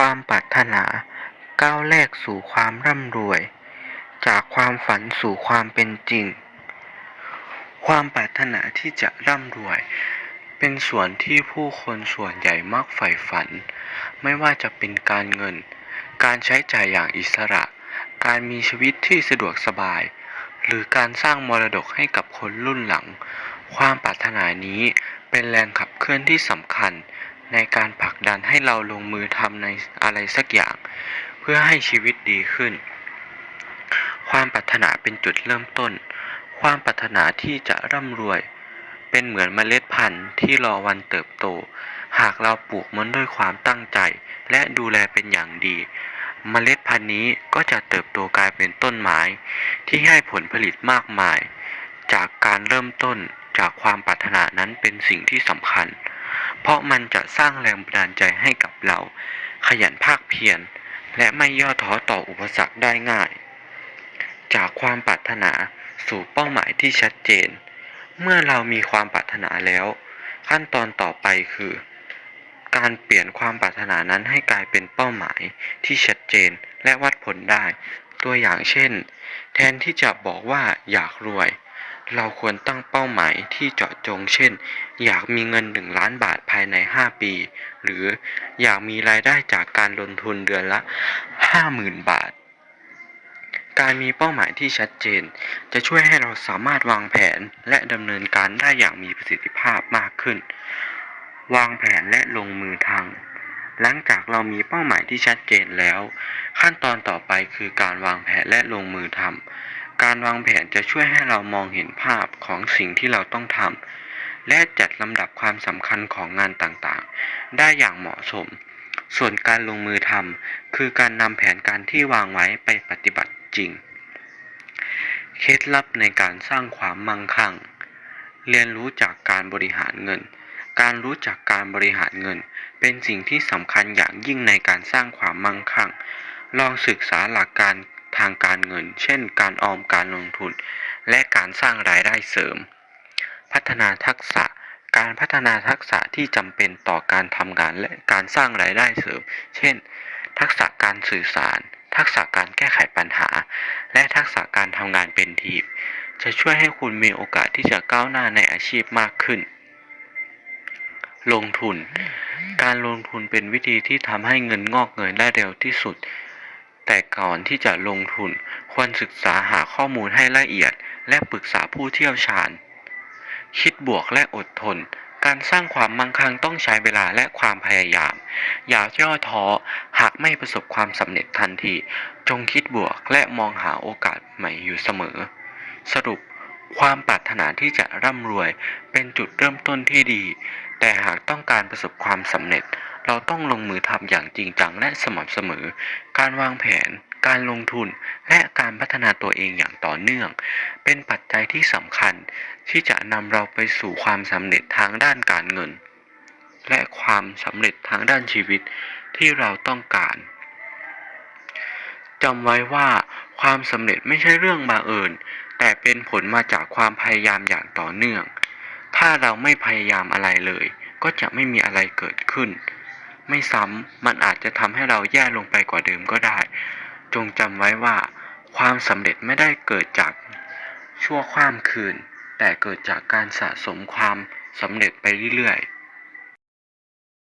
ความปรารถนา ก้าวแรกสู่ความร่ำรวย จากความฝันสู่ความเป็นจริง ความปรารถนาที่จะร่ำรวย เป็นส่วนที่ผู้คนส่วนใหญ่มักใฝ่ฝัน ไม่ว่าจะเป็นการเงิน การใช้จ่ายอย่างอิสระ การมีชีวิตที่สะดวกสบาย หรือการสร้างมรดกให้กับคนรุ่นหลัง ความปรารถนานี้เป็นแรงขับเคลื่อนที่สำคัญ ในการผลักดันให้เราลงมือทำในอะไรสักอย่าง เพื่อให้ชีวิตดีขึ้น ความปรารถนาเป็นจุดเริ่มต้น ความปรารถนาที่จะร่ำรวย เป็นเหมือนเมล็ดพันธุ์ที่รอวันเติบโต หากเราปลูกมันด้วยความตั้งใจ และดูแลเป็นอย่างดีเมล็ดพันธุ์นี้ก็จะเติบโตกลายเป็นต้นไม้ ที่ให้ผลผลิตมากมาย จากการเริ่มต้นจากความปรารถนานั้นเป็นสิ่งที่สำคัญ เพราะมันจะสร้างแรงบันดาลใจให้กับเรา ขยันภาคเพียรและไม่ย่อท้อต่ออุปสรรคได้ง่าย จากความปรารถนาสู่เป้าหมายที่ชัดเจน เมื่อเรามีความปรารถนาแล้ว ขั้นตอนต่อไปคือ การเปลี่ยนความปรารถนานั้นให้กลายเป็นเป้าหมายที่ชัดเจนและวัดผลได้ ตัวอย่างเช่น แทนที่จะบอกว่าอยากรวย เราควรตั้งเป้าหมายที่เจาะจง เช่น อยากมีเงิน 1 ล้านบาทภายใน 5 ปี หรืออยากมีรายได้จากการลงทุนเดือนละ 50,000 บาท การมีเป้าหมายที่ชัดเจน จะช่วยให้เราสามารถวางแผนและดำเนินการได้อย่างมีประสิทธิภาพมากขึ้น วางแผนและลงมือทำหลังจากเรามีเป้าหมายที่ชัดเจนแล้ว ขั้นตอนต่อไปคือการวางแผนและลงมือทำ การวางแผนจะช่วยให้เรามองเห็นภาพของสิ่งที่เราต้องทำและจัดลำดับความสำคัญของงานต่างๆ ได้อย่างเหมาะสม ส่วนการลงมือทำคือการนำแผนการที่วางไว้ไปปฏิบัติจริง เคล็ดลับในการสร้างความมั่งคั่ง เรียนรู้จากการบริหารเงิน การรู้จักการบริหารเงิน เป็นสิ่งที่สำคัญอย่างยิ่งในการสร้างความมั่งคั่ง ลองศึกษาหลักการ ทางการเงิน เช่น การออมการลงทุน และการสร้างรายได้เสริม พัฒนาทักษะการพัฒนาทักษะที่จำเป็นต่อการทำงานและการสร้างรายได้เสริม เช่น ทักษะการสื่อสาร ทักษะการแก้ไขปัญหา และทักษะการทำงานเป็นทีม จะช่วยให้คุณมีโอกาสที่จะก้าวหน้าในอาชีพมากขึ้น ลงทุน การลงทุนเป็นวิธีที่ทำให้เงินงอกเงยได้เร็วที่สุด แต่ก่อนที่จะลงทุนควรศึกษาหาข้อมูลให้ละเอียด และปรึกษาผู้เชี่ยวชาญ คิดบวกและอดทน การสร้างความมั่งคั่งต้องใช้เวลาและความพยายาม อย่าย่อท้อหากไม่ประสบความสำเร็จทันที จงคิดบวกและมองหาโอกาสใหม่อยู่เสมอ สรุปความปรารถนาที่จะร่ำรวยเป็นจุดเริ่มต้นที่ดี แต่หากต้องการประสบความสำเร็จ เราต้องลงมือทำอย่างจริงจังและสม่ำเสมอ การวางแผน การลงทุน และการพัฒนาตัวเองอย่างต่อเนื่อง เป็นปัจจัยที่สำคัญที่จะนำเราไปสู่ความสำเร็จทางด้านการเงิน และความสำเร็จทางด้านชีวิตที่เราต้องการจำไว้ว่าความสำเร็จไม่ใช่เรื่องบังเอิญ แต่เป็นผลมาจากความพยายามอย่างต่อเนื่อง ถ้าเราไม่พยายามอะไรเลย ก็จะไม่มีอะไรเกิดขึ้น ไม่ซ้ำมันอาจจะทำให้เราแย่ลงไปกว่าเดิมก็ได้ จงจำไว้ว่า ความสำเร็จไม่ได้เกิดจากชั่วข้ามคืน แต่เกิดจากการสะสมความสำเร็จไปเรื่อยๆ